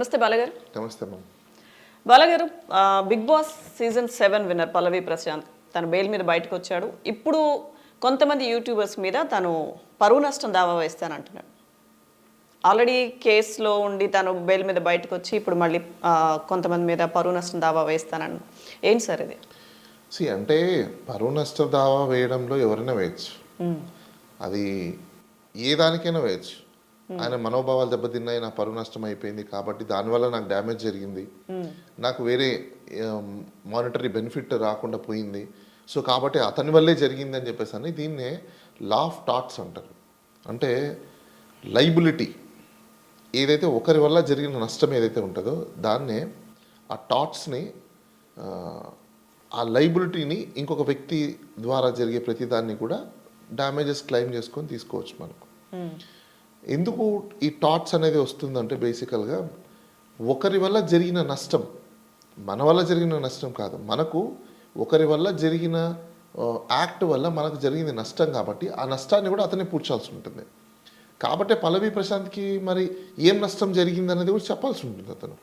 నమస్తే బాలగారు. నమస్తే ma'am. బాలగారు big boss season seven winner Pallavi Prashant తన బెయిల్ మీద బయటకు వచ్చాడు. ఇప్పుడు కొంతమంది యూట్యూబర్స్ మీద తను పరువు నష్టం దావా వేస్తానంటున్నాడు. ఆల్రెడీ కేసులో ఉండి తను బెయిల్ మీద బయటకు వచ్చి ఇప్పుడు మళ్ళీ కొంతమంది మీద పరువు నష్టం దావా వేస్తానని ఏంటి సార్ ఇది? సి అంటే పరువు నష్ట దావా వేయడంలో ఎవరైనా వేయచ్చు. అది ఏ దానికైనా వేయచ్చు. ఆయన మనోభావాలు దెబ్బతిన్నాయి నా పరువు నష్టం అయిపోయింది కాబట్టి దానివల్ల నాకు డ్యామేజ్ జరిగింది. నాకు వేరే మానిటరీ బెనిఫిట్ రాకుండా పోయింది. సో కాబట్టి అతని వల్లే జరిగింది అని చెప్పేసి అని దీన్నే లా ఆఫ్ టాట్స్ అంటారు. అంటే లైబిలిటీ ఏదైతే ఒకరి వల్ల జరిగిన నష్టం ఏదైతే ఉంటుందో దాన్నే ఆ టాట్స్ని ఆ లైబిలిటీని ఇంకొక వ్యక్తి ద్వారా జరిగే ప్రతి దాన్ని కూడా డ్యామేజెస్ క్లెయిమ్ చేసుకొని తీసుకోవచ్చు మనకు. ఎందుకు ఈ టాట్స్ అనేది వస్తుందంటే బేసికల్గా ఒకరి వల్ల జరిగిన నష్టం మన వల్ల జరిగిన నష్టం కాదు. మనకు ఒకరి వల్ల జరిగిన యాక్ట్ వల్ల మనకు జరిగింది నష్టం కాబట్టి ఆ నష్టాన్ని కూడా అతనే పూడ్చాల్సి ఉంటుంది. కాబట్టి పల్లవి ప్రశాంత్కి మరి ఏం నష్టం జరిగింది అనేది కూడా చెప్పాల్సి ఉంటుంది అతను.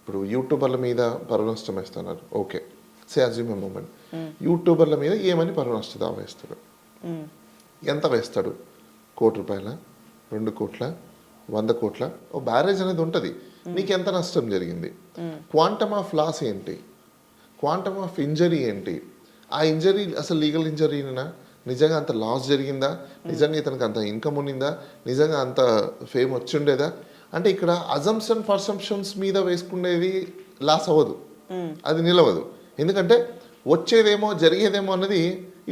ఇప్పుడు యూట్యూబర్ల మీద పరువు నష్టం వేస్తున్నారు. Okay say assume moment. యూట్యూబర్ల మీద ఏమని పరువు నష్ట వేస్తాడు ఎంత వేస్తాడు? కోటి రూపాయల? రెండు కోట్ల వంద కోట్ల ఓ బ్యారేజ్ అనేది ఉంటుంది. నీకు ఎంత నష్టం జరిగింది? క్వాంటమ్ ఆఫ్ లాస్ ఏంటి? క్వాంటమ్ ఆఫ్ ఇంజరీ ఏంటి? ఆ ఇంజరీ అసలు లీగల్ ఇంజరీనా నిజంగా అంత లాస్ జరిగిందా? నిజంగా ఇతనికి అంత ఇన్కమ్ ఉన్నిందా నిజంగా అంత ఫేమ్ వచ్చిండేదా అంటే ఇక్కడ అజంప్షన్ పర్సంప్షన్స్ మీద వేసుకునేది లాస్ అవ్వదు. అది నిలవదు. ఎందుకంటే వచ్చేదేమో జరిగేదేమో అన్నది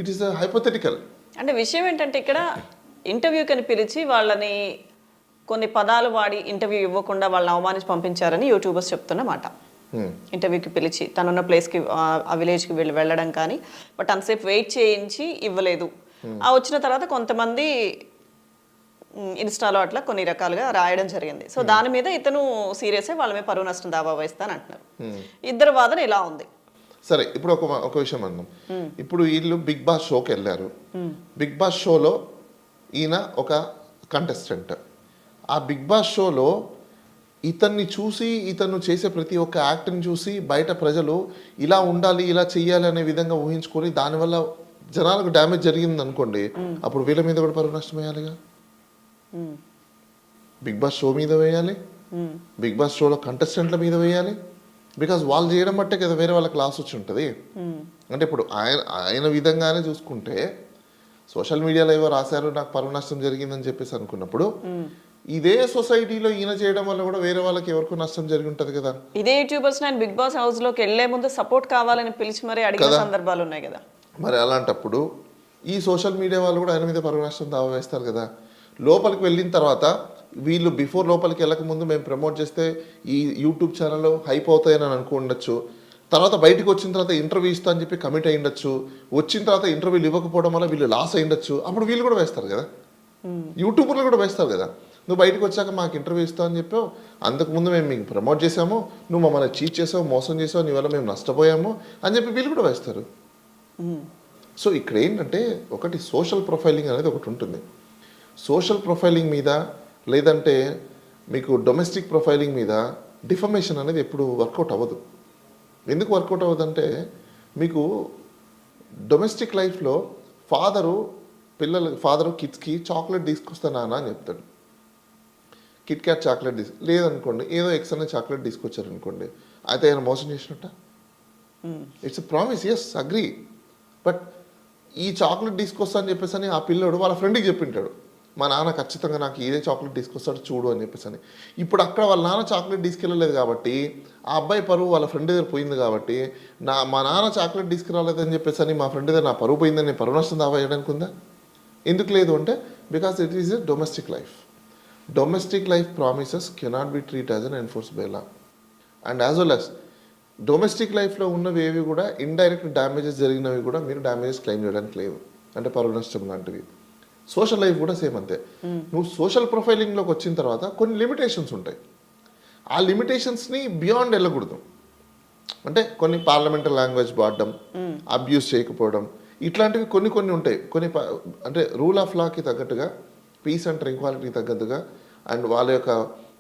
ఇట్ ఈస్ హైపోథెటికల్ అంటే విషయం ఏంటంటే ఇక్కడ ఇంటర్వ్యూకి పిలిచి వాళ్ళని కొన్ని పదాలు వాడి ఇంటర్వ్యూ ఇవ్వకుండా వాళ్ళని అవమానించి పంపించారని యూట్యూబర్స్ చెప్తున్న మాట. ఇంటర్వ్యూకి పిలిచి తనున్న ప్లేస్కి ఆ విలేజ్కి వెళ్ళి వెళ్ళడం కానీ బట్ అంతసేపు వెయిట్ చేయించి ఇవ్వలేదు. ఆ వచ్చిన తర్వాత కొంతమంది ఇన్స్టాలో అట్లా కొన్ని రకాలుగా రాయడం జరిగింది. సో దాని మీద ఇతను సీరియస్ అయి వాళ్ళ మీద పరువు నష్టం దావా వేస్తాను అంటున్నారు. ఇద్దరు వాదన ఇలా ఉంది. సరే ఇప్పుడు ఒక ఒక విషయం అందాం ఇప్పుడు వీళ్ళు బిగ్ బాస్ షోకి వెళ్ళారు. బిగ్ బాస్ షోలో ఈయన ఒక కంటెస్టెంట్ ఆ బిగ్ బాస్ షోలో ఇతన్ని చూసి ఇతను చేసే ప్రతి ఒక్క యాక్ట్ని చూసి బయట ప్రజలు ఇలా ఉండాలి ఇలా చెయ్యాలి అనే విధంగా ఊహించుకొని దానివల్ల జనాలకు డ్యామేజ్ జరిగింది అనుకోండి అప్పుడు వీళ్ళ మీద కూడా పరువు నష్టం వేయాలిగా బిగ్ బాస్ షో మీద వేయాలి? బిగ్ బాస్ షోలో కంటెస్టెంట్ల మీద వేయాలి? బికాజ్ వాళ్ళు చేయడం బట్టే కదా వేరే వాళ్ళకి క్లాస్ వచ్చి ఉంటుంది. అంటే ఇప్పుడు ఆయన ఆయన విధంగానే చూసుకుంటే సోషల్ మీడియాలో ఏవో రాశారు నాకు పరువు నష్టం జరిగిందని చెప్పేసి అనుకున్నప్పుడు ఇదే సొసైటీలో ఈయన చేయడం వల్ల కూడా వేరే వాళ్ళకి ఎవరికో నష్టం జరిగి ఉంటుంది కదా. ఇదే యూట్యూబర్స్ నేను బిగ్ బాస్ హౌస్లోకి వెళ్ళే ముందు సపోర్ట్ కావాలని పిలిచి మరీ అడిగిన సందర్భాలు ఉన్నాయి కదా. మరి అలాంటప్పుడు ఈ సోషల్ మీడియా వాళ్ళు కూడా ఆయన మీద పరువు నష్టం దావా వేస్తారు కదా. లోపలికి వెళ్ళిన తర్వాత వీళ్ళు బిఫోర్ లోపలికి వెళ్ళక ముందు మేము ప్రమోట్ చేస్తే ఈ యూట్యూబ్ ఛానల్ హైప్ అవుతాయని అని అనుకుండొచ్చు. తర్వాత బయటకు వచ్చిన తర్వాత ఇంటర్వ్యూ ఇస్తా అని చెప్పి కమిట్ అయి ఉండొచ్చు. వచ్చిన తర్వాత ఇంటర్వ్యూలు ఇవ్వకపోవడం వల్ల వీళ్ళు లాస్ అయి ఉండొచ్చు. అప్పుడు వీళ్ళు కూడా వేస్తారు కదా. యూట్యూబర్లు కూడా వేస్తారు కదా. నువ్వు బయటకు వచ్చాక మాకు ఇంటర్వ్యూ ఇస్తావు అని చెప్పావు. అంతకుముందు మేము మీకు ప్రమోట్ చేసాము నువ్వు మమ్మల్ని చీట్ చేసావు మోసం చేసావు నీ వల్ల మేము నష్టపోయాము అని చెప్పి వీళ్ళు కూడా వేస్తారు. సో ఇక్కడ ఏంటంటే ఒకటి సోషల్ ప్రొఫైలింగ్ అనేది ఒకటి ఉంటుంది. సోషల్ ప్రొఫైలింగ్ మీద లేదంటే మీకు డొమెస్టిక్ ప్రొఫైలింగ్ మీద డిఫమేషన్ అనేది ఎప్పుడు వర్కౌట్ అవ్వదు. ఎందుకు వర్కౌట్ అవ్వదంటే మీకు డొమెస్టిక్ లైఫ్లో ఫాదరు పిల్లలు ఫాదరు కిడ్స్కి చాక్లెట్ తీసుకొస్తా నాన్న అని చెప్తాడు. కిట్ క్యాట్ చాక్లెట్ తీసు లేదనుకోండి ఏదో ఎక్స్ అనే చాక్లెట్ తీసుకొచ్చారనుకోండి అయితే ఆయన మోసం చేసినట్ట? It's promise as agree but ఈ చాక్లెట్ తీసుకొస్తా అని చెప్పేసి అని ఆ పిల్లోడు వాళ్ళ ఫ్రెండ్కి చెప్పింటాడు. మా నాన్న ఖచ్చితంగా నాకు ఏదే చాక్లెట్ తీసుకొస్తాడు చూడు అని చెప్పేసి అని ఇప్పుడు అక్కడ వాళ్ళ నాన్న చాక్లెట్ తీసుకెళ్ళలేదు కాబట్టి ఆ అబ్బాయి పరువు వాళ్ళ ఫ్రెండ్ దగ్గర పోయింది కాబట్టి నా మా నాన్న చాక్లెట్ తీసుకురాలేదని చెప్పేసి అని మా ఫ్రెండ్ దగ్గర నా పరువు పోయిందని నేను పరువు నష్టం దావా చేయడానికి ఉందా? ఎందుకు లేదు అంటే because it is a domestic life domestic life promises cannot be treat as an enforce by and as well as domestic లైఫ్లో ఉన్నవి ఏవి కూడా ఇండైరెక్ట్ డ్యామేజెస్ జరిగినవి కూడా మీరు డ్యామేజెస్ క్లెయిమ్ చేయడానికి లేవు. అంటే పరువు నష్టం లాంటివి. సోషల్ లైఫ్ కూడా సేమ్ అంతే. నువ్వు సోషల్ ప్రొఫైలింగ్లోకి వచ్చిన తర్వాత కొన్ని లిమిటేషన్స్ ఉంటాయి. ఆ లిమిటేషన్స్ని బియాండ్ వెళ్ళకూడదు. అంటే కొన్ని పార్లమెంటరీ లాంగ్వేజ్ వాడడం అబ్యూస్ చేయకపోవడం ఇట్లాంటివి కొన్ని కొన్ని ఉంటాయి. కొన్ని ప- అంటే రూల్ ఆఫ్ లాకి తగ్గట్టుగా పీస్ అండ్ ఈక్వాలిటీకి తగ్గట్టుగా అండ్ వాళ్ళ యొక్క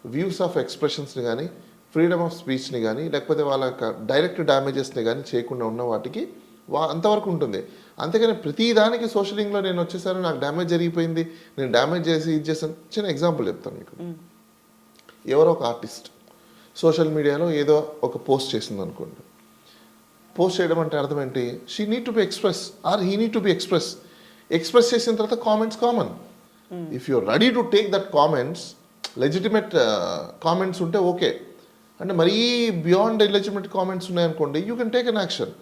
వ్యూస్ ఆఫ్ ఎక్స్ప్రెషన్స్ని కానీ ఫ్రీడమ్ ఆఫ్ స్పీచ్ని కానీ లేకపోతే వాళ్ళ యొక్క డైరెక్ట్ డ్యామేజెస్ని కానీ చేయకుండా ఉన్న వాటికి వా అంతవరకు ఉంటుంది. అంతేగాని ప్రతి దానికి సోషలింగ్లో నేను వచ్చేసాను నాకు డ్యామేజ్ జరిగిపోయింది నేను డ్యామేజ్ చేసి ఇది చేశాను. చిన్న ఎగ్జాంపుల్ చెప్తాను మీకు. ఎవరో ఒక ఆర్టిస్ట్ సోషల్ మీడియాలో ఏదో ఒక పోస్ట్ చేసింది అనుకోండి. పోస్ట్ చేయడం అంటే అర్థం ఏంటి? She need to be express or he need to be express express చేసిన తర్వాత comments common if you ready to take that comments legitimate comments ఉంటే ఓకే అంటే మరీ బియాండ్ ఎలిజిమేట్ కామెంట్స్ ఉన్నాయనుకోండి you can take an action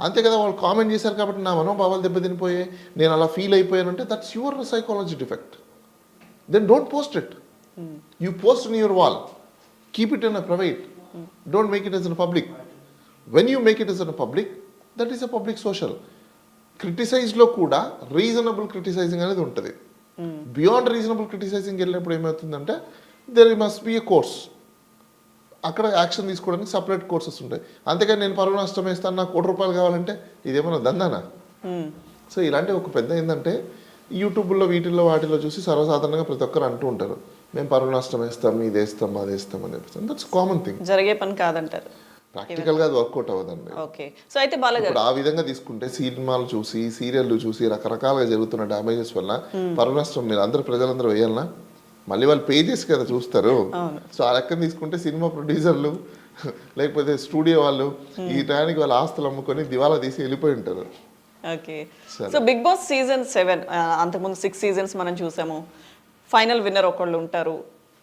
అంతే కదా వాళ్ళు comment చేశారు కాబట్టి నా మనోభావాలు దెబ్బతినిపోయాయి నేను అలా feel అయిపోయానంటే that's your psychology defect then don't post it you post in your wall keep it in a private don't make it as in public when you make it is in public that is a public social క్రిటిసైజ్లో కూడా reasonable criticising అనేది ఉంటుంది. Beyond reasonable criticising వెళ్ళినప్పుడు ఏమవుతుందంటే there must be a course అక్కడ action తీసుకోవడానికి separate courses ఉంటాయి. అంతేకాని నేను పరువు నష్టం వేస్తాను నాకు కోటి రూపాయలు కావాలంటే ఇదేమన్నా దందానా. సో ఇలాంటి ఒక పెద్ద ఏంటంటే యూట్యూబ్లో వీటిల్లో వాటిలో చూసి సర్వసాధారణంగా ప్రతి ఒక్కరు అంటూ ఉంటారు. మేము పరువు నష్టం వేస్తాం ఇది వేస్తాం అది వేస్తాం అని చెప్పేసి దట్స్ కామన్ థింగ్ జరిగే పని కాదంటారు. ప్రాక్టికల్గా అది వర్కౌట్ అవ్వదండి. ఓకే. సో అయితే బాలగారు ఆ విధంగా తీసుకుంటే సినిమాలు చూసి సీరియల్లు చూసి రకరకాలుగా జరుగుతున్న డ్యామేజెస్ వల్ల పరువు నష్టం మీరు అందరు ప్రజలందరూ వేయాలనా? మళ్ళీ వాళ్ళు పే చేసి కదా చూస్తారు. సో ఆ లెక్కన తీసుకుంటే సినిమా ప్రొడ్యూసర్లు లేకపోతే స్టూడియో వాళ్ళు ఈ టయానికి వాళ్ళ ఆస్తులు అమ్ముకొని దివాలా తీసి వెళ్ళిపోయి ఉంటారు. Okay. So Bigg Boss season seven అంతకుముందు సిక్స్ సీజన్స్ మనం చూసాము. ఫైనల్ విన్నర్ ఒకళ్ళు ఉంటారు.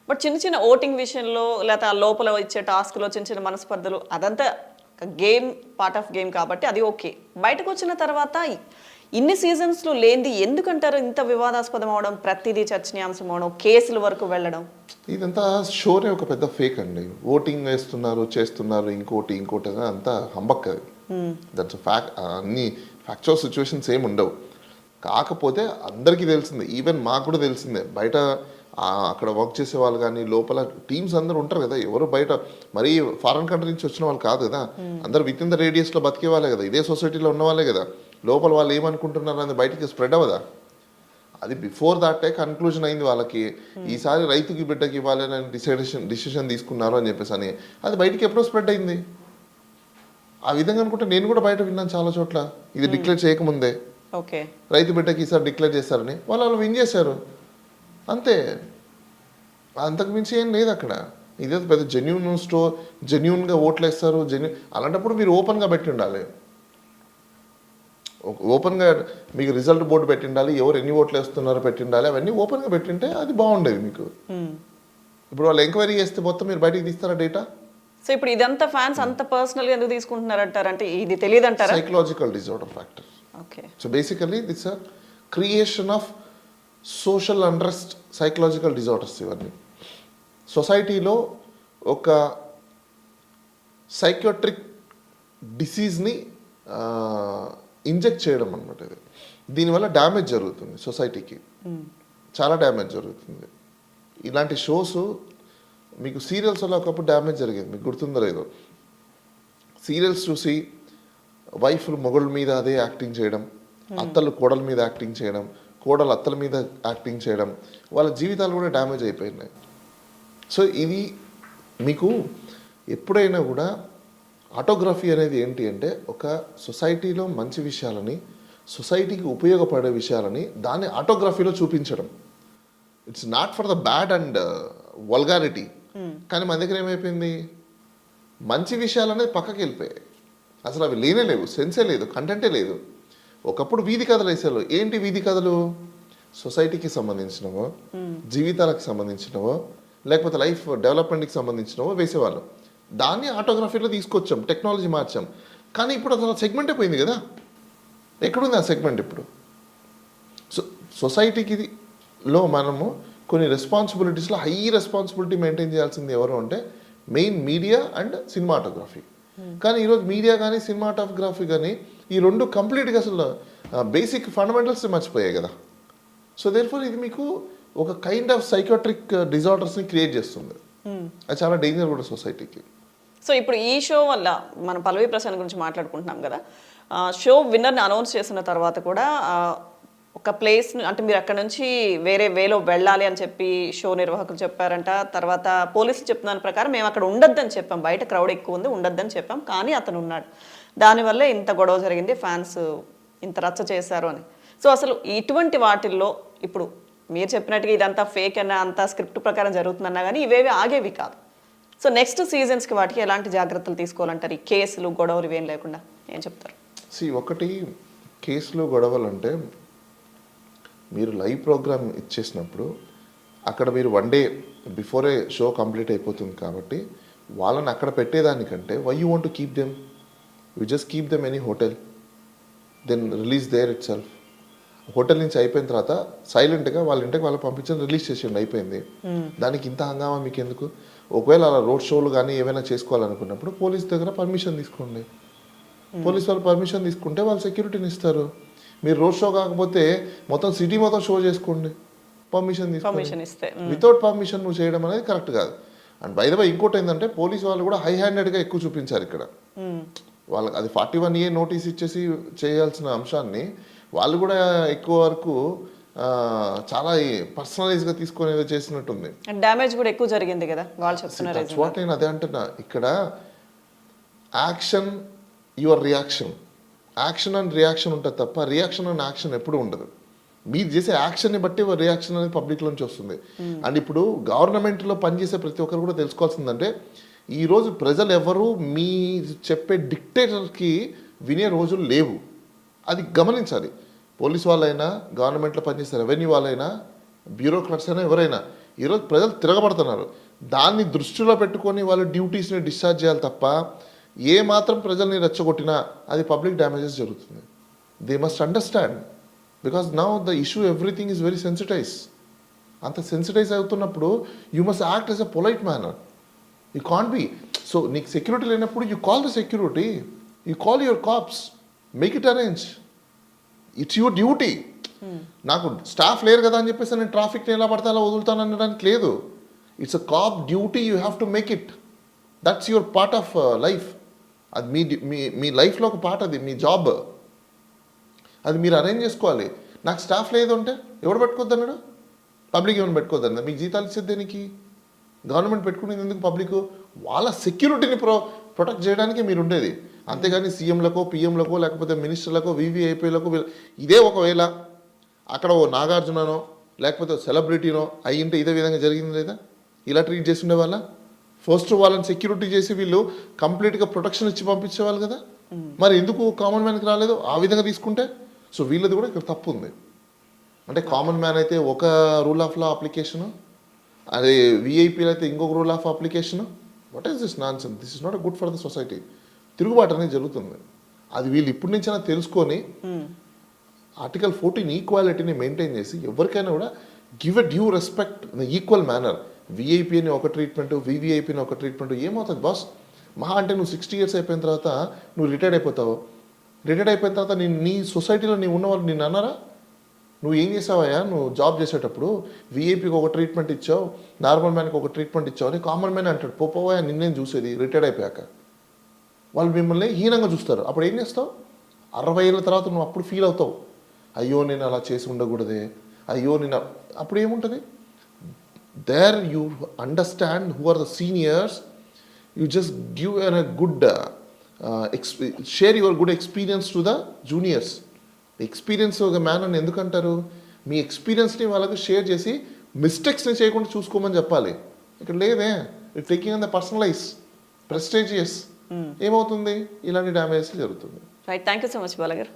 బట్ చిన్న చిన్న ఓటింగ్ విషయంలో లేకపోతే ఆ లోపల ఇచ్చే టాస్క్లో చిన్న చిన్న మనస్పర్ధలు అదంతా గేమ్ పార్ట్ ఆఫ్ గేమ్ కాబట్టి అది ఓకే. బయటకు వచ్చిన తర్వాత ఇన్ని సీజన్స్లో లేనిది ఎందుకంటారు ఇంత వివాదాస్పదం అవడం ప్రతిదీ చర్చనీయాంశం అవడం కేసుల వరకు వెళ్ళడం? ఇదంతా షోనే ఒక పెద్ద ఫేక్ అండి. ఓటింగ్ వేస్తున్నారు చేస్తున్నారు ఇంకోటి ఇంకోటి అంతా హంబక్ అది. దట్స్ ఫ్యాక్ అన్ని ఫ్యాక్చువల్ సిచ్యువేషన్స్ ఏమి ఉండవు. కాకపోతే అందరికీ తెలిసిందే. ఈవెన్ మాకు కూడా తెలిసిందే. బయట అక్కడ వర్క్ చేసే వాళ్ళు కానీ లోపల టీమ్స్ అందరూ ఉంటారు కదా. ఎవరు బయట మరీ ఫారెన్ కంట్రీ నుంచి వచ్చిన వాళ్ళు కాదు కదా. అందరు విత్ ఇన్ ద రేడియస్లో బతికే వాళ్ళే కదా. ఇదే సొసైటీలో ఉన్న వాళ్ళే కదా. లోపల వాళ్ళు ఏమనుకుంటున్నారు అనేది బయటికి స్ప్రెడ్ అవ్వదా? అది బిఫోర్ దాటే కన్క్లూజన్ అయింది వాళ్ళకి. ఈసారి రైతుకి బిడ్డకి ఇవ్వాలని డిసైడేషన్ డిసిషన్ తీసుకున్నారు అని చెప్పేసి అని. అది బయటికి ఎప్పుడో స్ప్రెడ్ అయింది. ఆ విధంగా అనుకుంటే నేను కూడా బయట విన్నాను చాలా చోట్ల. ఇది డిక్లేర్ చేయకముందే. ఓకే. రైతు బిడ్డకి ఈసారి డిక్లేర్ చేస్తారని. వాళ్ళు వాళ్ళు విన్ చేశారు. అంతే. అంతకు మించి ఏం లేదు అక్కడ. ఇదే పెద్ద జెన్యున్ స్టో జెన్యున్గా ఓట్లు వేస్తారు జెన్యు అలాంటప్పుడు మీరు ఓపెన్గా పెట్టి ఉండాలి. ఓపెన్గా మీకు రిజల్ట్ బోర్డు పెట్టి ఉండాలి ఎవరు ఎన్ని ఓట్లు వేస్తున్నారో పెట్టి ఉండాలి అవన్నీ ఓపెన్గా పెట్టింటే అది బాగుండేది మీకు. ఇప్పుడు వాళ్ళు ఎంక్వైరీ చేస్తే మొత్తం మీరు బయటికి తీస్తారా డేటా సో ఇప్పుడు ఇదంతా ఫ్యాన్స్ అంత పర్సనల్గా ఎందుకు తీసుకుంటున్నారంటారు? అంటే ఇది తెలియదు అంటారా psychological disorder factor okay so basically that's a creation of social unrest psychological disorders ఇవన్నీ. సొసైటీలో ఒక సైకియాట్రిక్ డిసీజ్ని ఇంజెక్ట్ చేయడం అనమాట ఇది. దీనివల్ల డ్యామేజ్ జరుగుతుంది సొసైటీకి. చాలా డ్యామేజ్ జరుగుతుంది. ఇలాంటి షోస్ మీకు సీరియల్స్లో ఒకప్పుడు డ్యామేజ్ జరిగింది మీకు గుర్తుందో లేదో. సీరియల్స్ చూసి వైఫ్లు మొగుళ్ళ మీద అదే యాక్టింగ్ చేయడం అత్తలు కోడల మీద యాక్టింగ్ చేయడం కోడలు అత్తల మీద యాక్టింగ్ చేయడం వాళ్ళ జీవితాలు కూడా డ్యామేజ్ అయిపోయినాయి. సో ఇది మీకు ఎప్పుడైనా కూడా ఆటోగ్రఫీ అనేది ఏంటి అంటే ఒక సొసైటీలో మంచి విషయాలని సొసైటీకి ఉపయోగపడే విషయాలని దాన్ని ఆటోగ్రఫీలో చూపించడం. It's not for the bad and vulgarity కానీ మన దగ్గర ఏమైపోయింది? మంచి విషయాలు అనేది పక్కకి వెళ్ళిపోయాయి. అసలు అవి లేనే లేవు. సెన్సే లేదు. కంటెంటే లేదు. ఒకప్పుడు వీధి కథలు వేసేవాళ్ళు. ఏంటి వీధి కథలు? సొసైటీకి సంబంధించినవో జీవితాలకు సంబంధించినవో లేకపోతే లైఫ్ డెవలప్మెంట్కి సంబంధించినవో వేసేవాళ్ళు. దాన్ని ఆటోగ్రఫీలో తీసుకొచ్చాం టెక్నాలజీ మార్చాం. కానీ ఇప్పుడు అసలు సెగ్మెంటే పోయింది కదా. ఎక్కడుంది ఆ సెగ్మెంట్ ఇప్పుడు? సో సొసైటీకి లో మనము కొన్ని రెస్పాన్సిబిలిటీస్లో హై రెస్పాన్సిబిలిటీ మెయింటైన్ చేయాల్సింది ఎవరు అంటే మెయిన్ మీడియా అండ్ సినిమాటోగ్రఫీ. కానీ ఈరోజు మీడియా కానీ సినిమాటోగ్రఫీ కానీ ఈ రెండు కంప్లీట్గా అసలు బేసిక్ ఫండమెంటల్స్ మర్చిపోయాయి కదా. సో దేర్ఫోర్ ఇది మీకు ఒక కైండ్ ఆఫ్ సైకాట్రిక్ డిజార్డర్స్ని క్రియేట్ చేస్తుంది. అది చాలా డేంజర్ కూడా సొసైటీకి. సో ఇప్పుడు ఈ షో వల్ల మనం పల్లవి ప్రసాద్ గురించి మాట్లాడుకుంటున్నాం కదా. షో విన్నర్ని అనౌన్స్ చేసిన తర్వాత కూడా ఒక ప్లేస్ అంటే మీరు అక్కడ నుంచి వేరే వేలో వెళ్ళాలి అని చెప్పి షో నిర్వాహకులు చెప్పారంట. తర్వాత పోలీసులు చెప్తున్న ప్రకారం మేము అక్కడ ఉండొద్దని చెప్పాం. బయట క్రౌడ్ ఎక్కువ ఉంది ఉండొద్దని చెప్పాం. కానీ అతను ఉన్నాడు. దానివల్లే ఇంత గొడవ జరిగింది ఫ్యాన్స్ ఇంత రచ్చ చేశారు అని. సో అసలు ఇటువంటి వాటిల్లో ఇప్పుడు మీరు చెప్పినట్టుగా ఇదంతా ఫేక్ అన్న అంతా స్క్రిప్ట్ ప్రకారం జరుగుతుందన్నా కానీ ఇవేవి ఆగేవి కాదు. సో నెక్స్ట్ సీజన్స్కి వాటికి ఎలాంటి జాగ్రత్తలు తీసుకోవాలంటారు? ఈ కేసులు గొడవలు ఇవేం లేకుండా ఏం చెప్తారు? సి ఒకటి కేసులు గొడవలు అంటే మీరు లైవ్ ప్రోగ్రామ్ ఇచ్చేసినప్పుడు అక్కడ మీరు one day before show complete అయిపోతుంది కాబట్టి వాళ్ళని అక్కడ పెట్టేదానికంటే why you want keep them you just keep them any hotel then release there itself hotel నుంచి అయిపోయిన తర్వాత సైలెంట్గా వాళ్ళ ఇంటికి వాళ్ళు పంపించని రిలీజ్ చేసేయండి అయిపోయింది. దానికి ఇంత హంగామా మీకు ఎందుకు ఒకవేళ అలా రోడ్ షోలు కానీ ఏమైనా చేసుకోవాలనుకున్నప్పుడు పోలీస్ దగ్గర పర్మిషన్ తీసుకోండి. పోలీస్ వాళ్ళు పర్మిషన్ తీసుకుంటే వాళ్ళు సెక్యూరిటీని ఇస్తారు. మీరు రోడ్ షో కాకపోతే మొత్తం సిటీ మొత్తం షో చేసుకోండి. పర్మిషన్ తీసుకోండి. వితౌట్ పర్మిషన్ నువ్వు చేయడం అనేది కరెక్ట్ కాదు. అండ్ బై ద వై ఇంకోటి ఏంటంటే పోలీస్ వాళ్ళు కూడా హై హ్యాండెడ్గా ఎక్కువ చూపించారు ఇక్కడ. వాళ్ళకి అది ఫార్టీ వన్ ఏ నోటీస్ ఇచ్చేసి చేయాల్సిన అంశాన్ని వాళ్ళు కూడా ఎక్కువ వరకు చాలా పర్సనలైజ్గా తీసుకొని చేసినట్టుంది. డ్యామేజ్ కూడా ఎక్కువ జరిగింది కదా వాళ్ళు వాట్ నేను అదే అంటున్నా. ఇక్కడ action your reaction action and reaction ఉంటుంది తప్ప రియాక్షన్ అండ్ యాక్షన్ ఎప్పుడు ఉండదు. మీరు చేసే యాక్షన్ని బట్టి రియాక్షన్ అనేది పబ్లిక్ నుంచి వస్తుంది. అండ్ ఇప్పుడు గవర్నమెంట్లో పనిచేసే ప్రతి ఒక్కరు కూడా తెలుసుకోవాల్సిందంటే ఈరోజు ప్రజలు ఎవరు మీ చెప్పే డిక్టేటర్కి వినే రోజులు లేవు. అది గమనించాలి. పోలీస్ వాళ్ళైనా గవర్నమెంట్లో పనిచేసే రెవెన్యూ వాళ్ళైనా బ్యూరోక్రాట్స్ అయినా ఎవరైనా ఈరోజు ప్రజలు తిరగబడుతున్నారు. దాన్ని దృష్టిలో పెట్టుకొని వాళ్ళు డ్యూటీస్ని డిశ్చార్జ్ చేయాలి తప్ప ఏ మాత్రం ప్రజల్ని రెచ్చగొట్టినా అది పబ్లిక్ డ్యామేజెస్ జరుగుతుంది. They must understand because now the issue everything is very sensitize అంత సెన్సిటైజ్ అవుతున్నప్పుడు you must act as a polite manner you can't be so నీకు సెక్యూరిటీ లేనప్పుడు you call the security you call your cops make it arrange it's your duty నాకు staff లేరు కదా అని చెప్పేసి నేను ట్రాఫిక్ని ఎలా పడితే అలా వదులుతాను అనడానికి లేదు. It's a cop duty you have to make it that's your part of life అది మీ మీ మీ లైఫ్లో ఒక పార్ట్ అది మీ జాబ్ అది మీరు అరేంజ్ చేసుకోవాలి. నాకు స్టాఫ్ లేదు అంటే ఎవడు పెట్టుకోద్దన్నాడు పబ్లిక్ ఏమైనా పెట్టుకోవద్దు మీకు జీతాలు ఇచ్చేది దేనికి? గవర్నమెంట్ పెట్టుకునేది ఎందుకు పబ్లిక్ వాళ్ళ సెక్యూరిటీని ప్రో ప్రొటెక్ట్ చేయడానికి మీరు ఉండేది. అంతేగాని సీఎంలకో పిఎంలకో లేకపోతే మినిస్టర్లకో వివిఐపీలకో ఇదే ఒకవేళ అక్కడ ఓ నాగార్జుననో లేకపోతే సెలబ్రిటీనో అయ్యింటే ఇదే విధంగా జరిగింది లేదా? ఇలా ట్రీట్ చేసి ఉండేవాళ్ళ ఫస్ట్ వాళ్ళని సెక్యూరిటీ చేసి వీళ్ళు కంప్లీట్గా ప్రొటెక్షన్ ఇచ్చి పంపించేవాళ్ళు కదా? మరి ఎందుకు కామన్ మ్యాన్కి రాలేదు? ఆ విధంగా తీసుకుంటే? సో వీళ్ళది కూడా ఇక్కడ తప్పు ఉంది అంటే కామన్ మ్యాన్ అయితే ఒక రూల్ ఆఫ్ లా అప్లికేషను అదే విఐపీలు అయితే ఇంకొక rule of application what is this non this is not good for the society తిరుగుబాటు అనేది జరుగుతుంది. అది వీళ్ళు ఇప్పటి నుంచైనా తెలుసుకొని ఆర్టికల్ ఫోర్టీన్ ఈక్వాలిటీని మెయింటైన్ చేసి ఎవరికైనా కూడా give a due respect in equal manner VIP అని ఒక ట్రీట్మెంట్ వివిఐపి అని ఒక ట్రీట్మెంట్ ఏమవుతుంది బాస్ మహా అంటే నువ్వు సిక్స్టీ ఇయర్స్ అయిపోయిన తర్వాత నువ్వు రిటైర్డ్ అయిపోతావు. రిటైర్డ్ అయిపోయిన తర్వాత నీ నీ సొసైటీలో నీ ఉన్న వాళ్ళు నిన్ను అన్నారా? నువ్వు ఏం చేసావయ్యా? నువ్వు జాబ్ చేసేటప్పుడు విఐపికి ఒక ట్రీట్మెంట్ ఇచ్చావు నార్మల్ మ్యాన్కి ఒక ట్రీట్మెంట్ ఇచ్చావు అని కామన్ మ్యాన్ అంటాడు. పోపోవా నిన్నేం చూసేది? రిటైర్డ్ అయిపోయాక. వాళ్ళు మిమ్మల్ని హీనంగా చూస్తారు. అప్పుడు ఏం చేస్తావు? అరవై ఏళ్ళ తర్వాత నువ్వు అప్పుడు ఫీల్ అవుతావు. అయ్యో నేను అలా చేసి ఉండకూడదే. అయ్యో నేను అప్పుడు ఏముంటుంది? There you understand who are the seniors you just give an a good XP share your good experience to the juniors experience ఒక మ్యాన్ అని ఎందుకంటారు? మీ ఎక్స్పీరియన్స్ని వాళ్ళకు షేర్ చేసి మిస్టేక్స్ని చేయకుండా చూసుకోమని చెప్పాలి. ఇక్కడ లేదే. Taking an the personalize prestigious ఏమవుతుంది? ఇలాంటి డ్యామేజ్ జరుగుతుంది. Right thank you so much బాలగారు